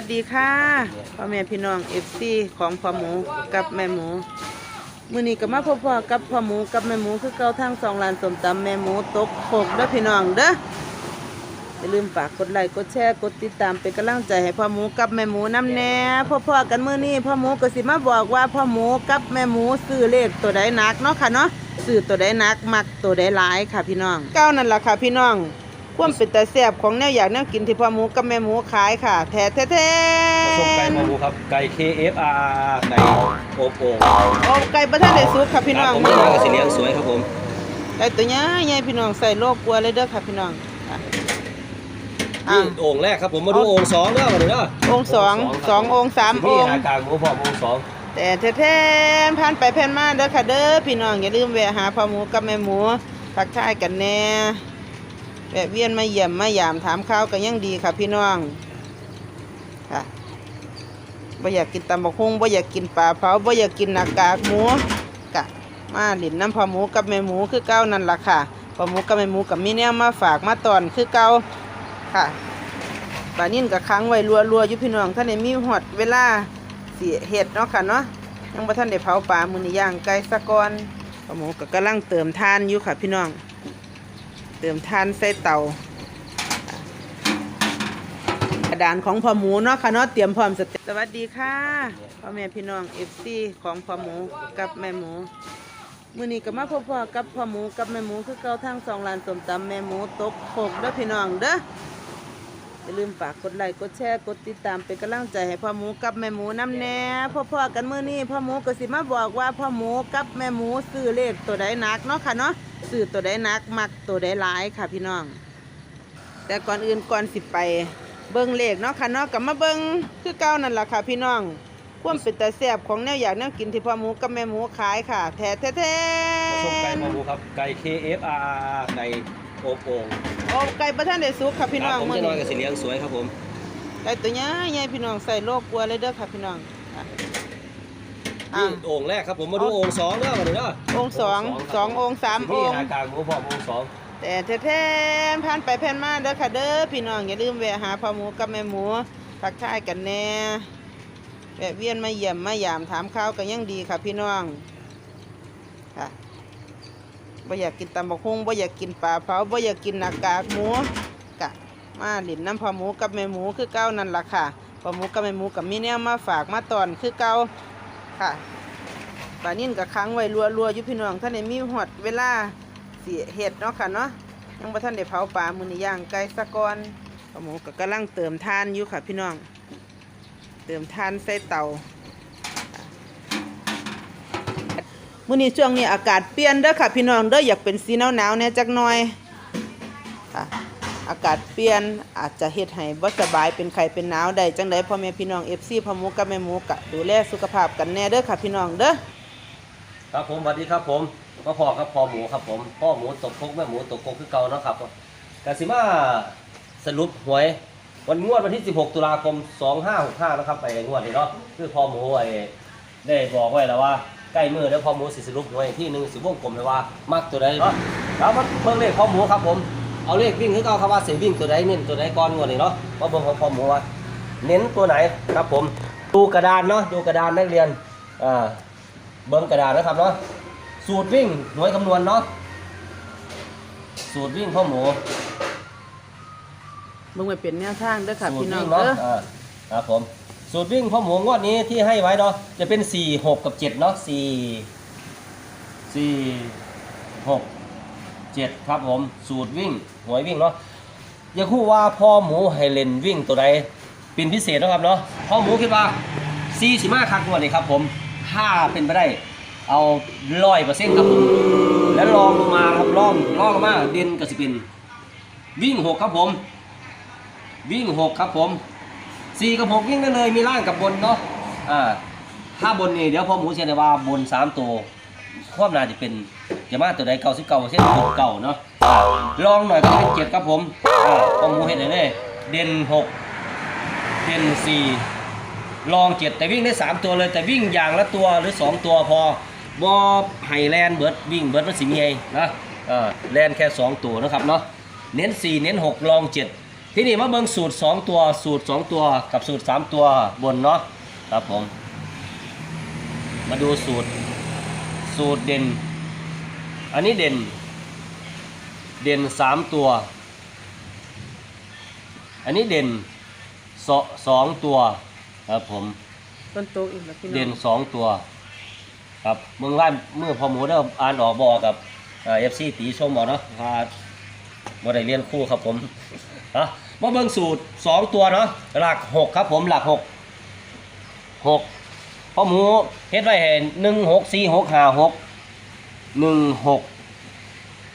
สวัสดีค่ะพ่อแม่พี่น้องเอฟซีของพ่อหมูกับแม่หมูมื้อนี้ก็มาพบพ่อกับพ่อหมูกับแม่หมูคือเก่าทางสองร้านสมตำแม่หมูตกโขกเด้อพี่น้องเด้ออย่าลืมฝากกดไลค์กดแชร์กดติดตามเป็นกำลังใจให้พ่อหมูกับแม่หมูน้ำแน่พ่อพ่อๆกันมื้อนี้พ่อหมูก็สิมาบอกว่าพ่อหมูกับแม่หมูซื้อเลขตัวใดนักเนาะค่ะเนาะซื้อตัวใดนักมักตัวใดหลายค่ะพี่น้องเก้านั่นแหละค่ะพี่น้อง ความเป็นแต่แซ่บของแนวอยากแนวกินที่พ่อหมูกับแม่หมูขายค่ะ แท้แท้แท้ส้มไก่มาบูครับ ไก่ KFR ไก่อบโอ่งโอ้ไก่ประทานได้สุกค่ะพี่น้องผมจะมากับสีเหลืองสวยครับผมไก่ตัวใหญ่ใหญ่พี่น้องใส่โลกกลัวเลยเด้อค่ะพี่น้องค่ะอะ นี่โอ่งแรกครับผมมาดูโอ่งสองเด้อมาดูเด้อองค์สองสององค์สามอนี่งค์หากลางหมูพร้อมโอ่งสองแต่แท้แท้ผ่านไปผ่านมาเด้อค่ะเด้อพี่น้องอย่าลืมแวะหาพ่อหมูกับแม่หมูทักทายกันแน่ แวะเวียนมาเยี่ยมมายามถามข้าวกันยังดีค่ะพี่น้องค่ะบ่อยากกินตำบักหุ่งบ่อยากกินปลาเผาบ่อยากกินหน้ากากหมูกะมาหลินน้ำพ่อหมูกับแม่หมูคือเก้านั่นล่ะค่ะพ่อหมูกับแม่หมูกับมีแนวมาฝากมาตอนคือเก้าค่ะปลานิ่นกับค้างไว้รัวๆอยู่พี่น้องท่านได้มีหอดเวลาเสิเห็ดเนาะค่ะเนาะยังบ่ท่านได้เผาปลามือนี้ย่างไก่สะกอนพ่อหมูก็กำลังเติมทานอยู่ค่ะพี่น้อง เติมทานใส่เตากระดานของพ่อหมูเนาะค่ะเนาะเตรียมพร้อมสเต็ปสวัสดีค่ะพ่อแม่พี่น้องเอฟซีของพ่อหมูกับแม่หมูมื้อนี้ก็มาพบพ่อกับพ่อหมูกับแม่หมูคือเก่าทางสองร้านสมตำแม่หมูตกโขกเด้อพี่น้องเด้ออย่าลืมฝากกดไลค์กดแชร์กดติดตามเป็นกำลังใจให้พ่อหมูกับแม่หมูน้ำแน่พ่อๆกันมื้อนี้พ่อหมูก็สิมาบอกว่าพ่อหมูกับแม่หมูซื้อเลขตัวใดหนักเนาะค่ะเนาะ ซื้อตัวใดหนัก มักตัวใดหลายค่ะพี่น้อง แต่ก่อนอื่นก่อนสิไป เบิ่งเลขเนาะค่ะเนาะกับมาเบิ่งคือเก่านั่นล่ะค่ะพี่น้องความเป็นแต่แซ่บของแนวอยากแนวกินที่พ่อหมูกับแม่หมูขายค่ะแท้แท้แท้ส้มไก่มาบูครับไก่ KFR ไก่อบโอ่งโอ้ไก่ประทานได้สุกค่ะพี่น้องผมมื้อจะนอนนี้กับสีเหลืองสวยครับผมไก่ตัวใหญ่ใหญ่พี่น้องใส่โลกกลัวเลยเด้อค่ะพี่น้องค่ะอะ นี่โอ่งแรกครับผมมาดูโอ่งสองเด้อมาดูเด้อองค์สองสององค์สามอนี่งค์หากลางหมูพร้อมโอ่งสองแต่แท้ๆผ่านไปผ่านมาเด้อค่ะเด้อพี่น้องอย่าลืมแวะหาพ่อหมูกับแม่หมูทักทายกันแน่แวะเวียนมาเยี่ยมมายามถามข้าวกันยังดีค่ะพี่น้องค่ะบ่อยากกินตำบักหุ่งบ่อยากกินปลาเผาบ่อยากกินหน้ากากหมูกะมาหลินน้ำพ่อหมูกับแม่หมูคือเก้านั่นล่ะค่ะพ่อหมูกับแม่หมูกับมีแนวมาฝากมาตอนคือเก้า ค่ะปลานิ่นกับค้างไว้รัวๆอยู่พี่น้องท่านได้มีหอดเวลาเสิเห็ดเนาะค่ะเนาะยังบ่ทันได้เผาปลามื้อนี้ย่างไก่สะกอนพ่อหมูก็กำลังเติมทานอยู่ค่ะ พี่น้อง เติมทานใส่เตามื้อนี้ช่วงนี้อากาศเปลี่ยนเด้อค่ะ พี่น้องเด้ออยากเป็นสีหนาวๆแน่จักหน่อยค่ะ อากาศเปลี่ยนอาจจะเฮ็ดให้บ่สบายเป็นไข้เป็นหนาวได้จังไดพ่อแม่พี่น้อง FC พ่อหมูกับแม่หมูก็ดูแลสุขภาพกันแน่เด้อค่ะพี่น้องเด้อครับผมสวัสดีครับผมก็พ่อครับพ่อหมูครับผมพ่อหมูตกคกแม่หมูตกคกคือเก่าเนาะครับกสิมาสรุปหวยวันงวดวันที่ 16 ตุลาคม 2565นะครับไปงวดนี้เนาะคือพ่อหมูไอ้ได้บอกไว้แล้วว่าใกล้มือแล้วพ่อหมูสิสรุปหวยที่หนึ่งสิวงกลมเลยว่ามักตัวใดเนาะแล้วมาเพิ่งเลขพ่อหมูครับผม เอาเลขวิ่งคือเก่าครับว่าสิวิ่งตัวใดเน้นตัวใดก่อนงวดนี้เนาะมาเบิ่งของพ่อหมูว่าเน้นตัวไหนครับผมดูกระดานเนาะดูกระดานนักเรียนอ่าเบิ้งกระดาษนะครับเนาะสูตรวิ่งหน่วยคำนวณเนาะสูตรวิ่งพ่อหมูมึงไปเป็นแนวทางเด้อค่ะสูตพี่รน้อวิ่งงเนาะเด้ออ่าครับผมสูตรวิ่งพ่อหมูงวดนี้ที่ให้ไว้เนาะจะเป็น 4 6 กับ 7 เนาะ4 4 6 7 ครับผม สูตรวิ่งหวยวิ่งเนาะอย่าคู่ว่าพ่อหมูให้เลนวิ่งตัวใดเป็นพิเศษนะครับเนาะพ่อหมูคิดว่า4สิมาคักงวดนี้ครับผมถ้าเป็นไปได้เอาร้อยเปอร์เซ็นต์ครับผมแล้วลองลงมาครับลองลองลงมาเด่นก็สิเป็นวิ่งหกครับผม วิ่งหกครับผมสี่กับหกวิ่งได้เลยมีล่างกับบนเนาะอ่าถ้าบนนี่เดี๋ยวพอหมูเชียนว่าบนสามตัวความน่าจะเป็น จะมาตัวใดเก้าสิเก้าเส้นจุดเก่าเนาะลองหน่อยก็เป็นเจ็ดครับผมอ่าพอหมูเห็นเลยเลยเด่นหกเด่นสี่ลองเจ็ดแต่วิ่งได้สามตัวเลยแต่วิ่งอย่างละตัวหรือสองตัวพอบอไฮแลนด์เบิร์ดวิ่งเบิร์ดมันสิมีไงยนะอ่าแลนแค่สองตัวนะครับเนาะเน้นสี่เน้นหกลองเจ็ดที่นี่มาเบิ่งสูตร2ตัวสูตร2ตัวกับสูตร3ตัวบนเนาะครับผมมาดูสูตรสูตรเด่น อันนี้เด่น เด่น3ตัว อันนี้เด่นสสองตัวครับผมต้นโตอีกแล้วพี่น้องเด่นสองตัว ครับเมืองไล่เมื่อพอหมูได้อ่านออกบอกกับเอฟซีตีชมบอกเนาะพาบ่ได้เรียนคู่ครับผมอะมาเบิ่งสูตรสองตัวเนาะหลักหกครับผมหลักหกหกพอหมูเฮ็ดไว้เห็นหนึ่งหกสี่หกห้าหก หนึ่งหก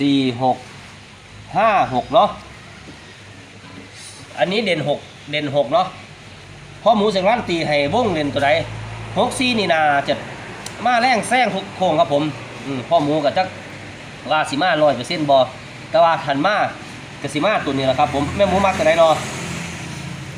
สี่หกห้าหกเนาะอันนี้เด่นหกเด่นหกเนาะพอหมูเสียงร้านตีให้วงเล่นตัวใดหกซีนี่นาจะมาแรงแซงทุกโค้งครับผมอืมพ่อหมูกับจักว่าสิมาร้อยเปอร์เซ็นต์บอแต่ว่าทันมากับสิมาตัวนี้แหละครับผมแม่หมูมักตัวใดเนาะ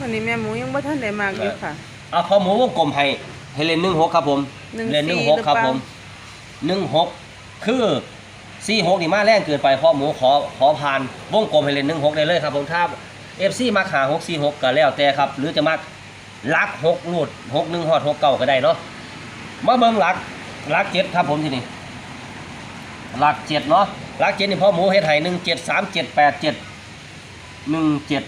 วันนี้แม่หมูยังบ่ทันได้มากอยู่ค่ะอะพ่อหมูวงกลมให้ให้เล่นหนึ่งหกครับผมหนึ่งเล่นหนึ่งสี่หกหรือครับเปล่าผมหนึ่งหก คือสี่หกนี่มาแรงเกินไปพ่อหมูขอขอผ่านวงกลมให้เล่นหนึ่งหกได้เลยครับผมถ้าเอฟซีมาขาหกสี่หกก็แล้วแต่ครับ หรือจะมาลักหกลูดหกหนึ่งหอดหกเก่าก็ได้เนาะมาเบิ่งลักลักเจ็ดครับผมที่นี่ลักเจ็ดเนาะลักเจ็ดนี่พ่อหมูเฮ็ดให้หนึ่งเจ็ดสามเจ็ดแปดเจ็ดหนึ่งเจ็ด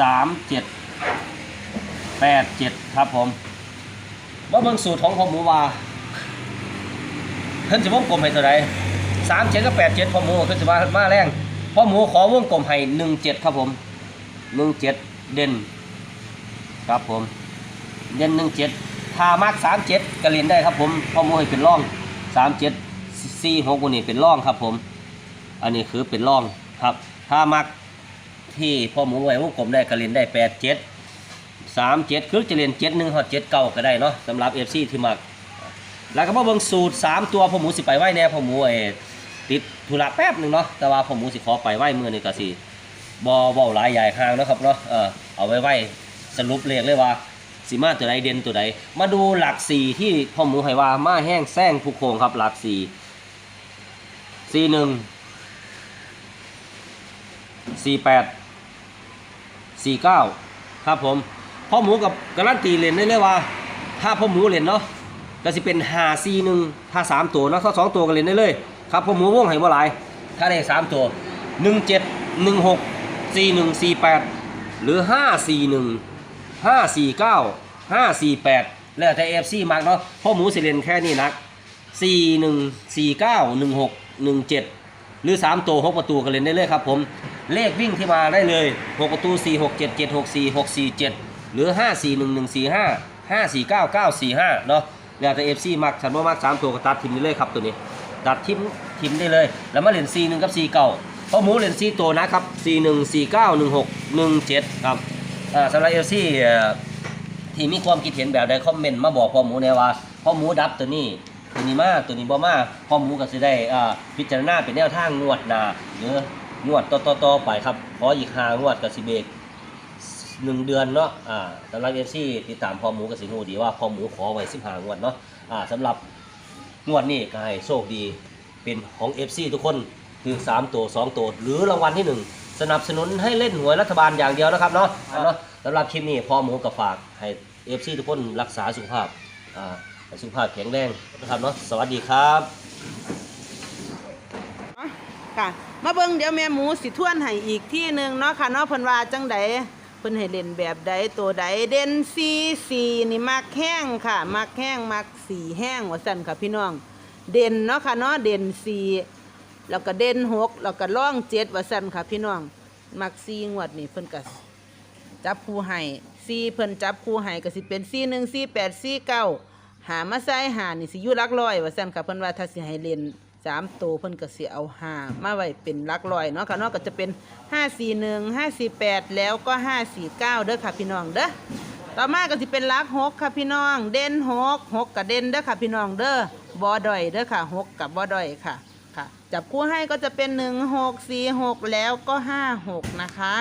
สามเจ็ดแปดเจ็ดครับผมมาเบิ่งสูตรของพ่อหมูว่า เพิ่นจะวงกลมให้ตัวใดสามเจ็ดกับแปดเจ็ดพ่อหมูเพิ่นจะมามาแรงพ่อหมูขอวงกลมให้หนึ่งเจ็ดครับผมหนึ่งเจ็ดเด่น ครับผม เด่นหนึ่งเจ็ดถ้ามักสามเจ็ดก็เรียนได้ครับผมพ่อโมให้เป็นร่องสามเจ็ดสี่หกวันนี้เป็นร่องครับผม อันนี้คือเป็นร่องครับถ้ามักที่พ่อหมูไว้วงกลมได้ก็เรียนได้แปดเจ็ดสามเจ็ดคือจะเรียนเจ็ดหนึ่งหอดเจ็ดเก้าก็ได้เนาะสำหรับเอฟซีที่มัก แล้วก็มาเบิ่งสูตรสามตัวพ่อหมูสิไปไหวแน่พ่อหมูไอ้ติดธุระแป๊บหนึ่งเนาะแต่ว่าพ่อหมูสิขอไปไหวมือนี่ก็สิบอเบาหลายใหญ่ห่างนะครับเนาะเออเอาไว้ไหวสรุปเลขเลยว่าสีมาตัวใดเด่นตัวใดมาดูหลักสี่ที่พ่อหมูไหว่ามาแห้งแซงผูกโคงครับหลักสี่สี่หนึ่งสี่แปดสี่เก้าครับผมพ่อหมูกับการันตีเลนได้เลยว่า ถ้าพ่อหมูเลนเนาะ ก็จะเป็นหาสี่หนึ่งถ้าสามตัวเนาะถ้าสองตัวก็เล่นได้เลยครับพ่อหมูว่องให้บ่หลาย ถ้าได้สามตัวหนึ่งเจ็ดหนึ่งหกสี่หนึ่งสี่แปดหรือห้าสี่หนึ่งห้าสี่เก้าห้าสี่แปดแล้วแต่เอฟซีมักเนาะเพราะหมูสิเลนแค่นี้นักสี่หนึ่งสี่เก้าหนึ่งหกหนึ่งเจ็ดหรือสามตัวหกประตูก็เล่นได้เลยครับผมเลขวิ่งที่มาได้เลยหกประตูสี่หกเจ็ดเจ็ดหกสี่หกสี่เจ็ดหรือห้าสี่หนึ่งหนึ่งสี่ห้าห้าสี่เก้าเก้าสี่ห้าเนาะ แล้วแต่เอฟซีมักฉันว่ามักสามตัวก็ตัดทิมได้เลยครับตัวนี้ตัดทิมทิมได้เลย แล้วมาเล่นสี่หนึ่งกับสี่เก้าเพราะหมูเล่นสี่ตัวนะครับสี่หนึ่งสี่เก้าหนึ่งหกหนึ่งเจ็ดครับอ่าสำหรับเอลซี่ที่มีความคิดเห็นแบบใดคอมเมนต์มาบอกพ่อหมูเนี่ยว่าพ่อหมูดับตัวนี้ตัวนี้มาตัวนี้บ่มาพ่อหมูก็สิได้อ่าพิจารณาเป็นแนวทางงวดนาหรืองวดต่อๆไปครับขออีกหางวดก็สิเบก หนึ่งเดือนเนาะอ่าสำหรับเอฟซีติดตามพ่อหมูก็สิรู้ดีว่าพ่อหมูขอไว้สิบหางวดเนาะอ่าสำหรับงวดนี้ก็ให้โชคดีเป็นของ FC ทุกคนคือ3ตัว2ตัวหรือรางวัลที่หนึ่งสนับสนุนให้เล่นหวยรัฐบาลอย่างเดียวนะครับเนาะเนาะสำหรับคลิปนี้พ่อหมูกับฝากให้เอฟซีทุกคนรักษาสุขภาพอ่าให้สุขภาพแข็งแรงนะครับเนาะสวัสดีครับ ค่ะ มาเบิ่งเดี๋ยวแม่หมูสิทวนให้อีกที่หนึ่งเนาะค่ะเนาะเพิ่นว่าจังใด เพิ่นให้เล่นแบบใดตัวใดเด่นซีซีนี่มักแห้งค่ะ มักแห้งมักสีแห้งว่าซั่นค่ะพี่น้อง เด่นเนาะค่ะเนาะเด่นสีแล้วก็เด่นหกแล้วก็ร่องเจ็ดว่าซั่นค่ะพี่น้อง มักซีงวดนี่เพิ่นก็จับคู่ให้ซีเพิ่นจับคู่ให้ก็สิเป็นซีหนึ่งซีแปดซีเก้าหามาใส่หานี่สิอยู่หลักร้อยว่าซั่นค่ะเพิ่นว่าถ้าสิให้เล่น สามตัวเพิ่นก็สิเอาห้ามาไว้เป็นหลักร้อยเนาะค่ะเนาะก็จะเป็นห้าสี่หนึ่งห้าสี่แปดแล้วก็ห้าสี่เก้าเด้อค่ะพี่น้องเด้อต่อมาก็สิเป็นลักหกค่ะพี่น้อง เด่นหกหกกับเด่นเด้อค่ะพี่น้องเด้อบอดอยเด้อค่ะหกกับบอดอยค่ะค่ะ จับคู่ให้ก็จะเป็นหนึ่งหกสี่หกแล้วก็ห้าหกนะคะ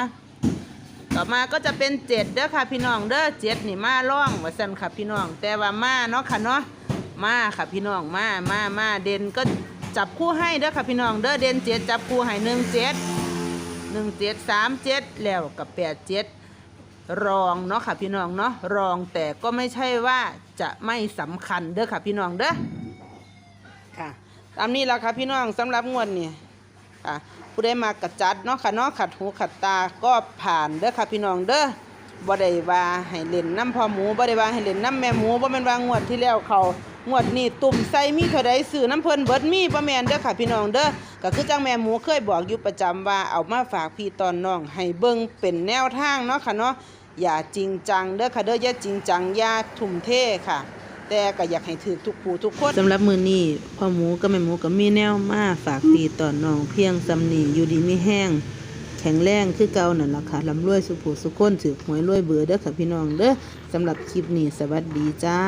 ต่อมาก็จะเป็นเจ็ดเด้อค่ะพี่น้องเด้อเจ็ดนี่มาล่องว่าสันค่ะพี่น้อง แต่ว่ามาเนาะค่ะเนาะมาค่ะพี่น้องมามามาเด่นก็ จับคู่ให้เด้อค่ะพี่น้องเด้อเด่นเจ็ดจับคู่ให้หนึ่งเจ็ดหนึ่งเจ็ดสามเจ็ดแล้วกับแปดเจ็ดรองเนาะค่ะพี่น้องเนาะรองแต่ก็ไม่ใช่ว่าจะไม่สำคัญเด้อค่ะพี่น้องเด้อค่ะตามนี้ละค่ะพี่น้องสำหรับงวดนี้ค่ะผู้ได้มากระจัดเนาะค่ะเนาะขัดหูขัดตาก็ผ่านเด้อค่ะพี่น้องเด้อบ่ได้ว่าให้เล่นน้ำพอหมูบ่ได้ว่าให้เล่นน้ำแม่หมูบ่แม่นว่างวดที่แล้วเขา งวดนี้ตุ่มใส่มีเท่าใดซื้อน้ำเพิ่นเบิดมีบ่แม่นเด้อค่ะพี่น้องเด้อก็คือจังแม่หมูเคยบอกอยู่ประจำว่าเอามาฝากพี่ตอนน้องให้เบิ่งเป็นแนวทางเนาะค่ะเนาะอย่าจริงจังเด้อค่ะเด้ออย่าจริงจังอย่าทุ่มเทค่ะ แต่ก็อยากให้ถือทุกผู้ทุกคนสำหรับมือนี้พ่อหมูกับแม่หมูก็มีแนวมาฝากตีตอนน้องเพียงสำนีอยู่ดีไมีแห้ง แข็งแรงคือเก่านั่นล่ะค่ะลำรวยสุผูสุคนถือหวยรวยเบือเด้อค่ะพี่น้องเด้อสำหรับคลิปนี้สวัสดีจ้า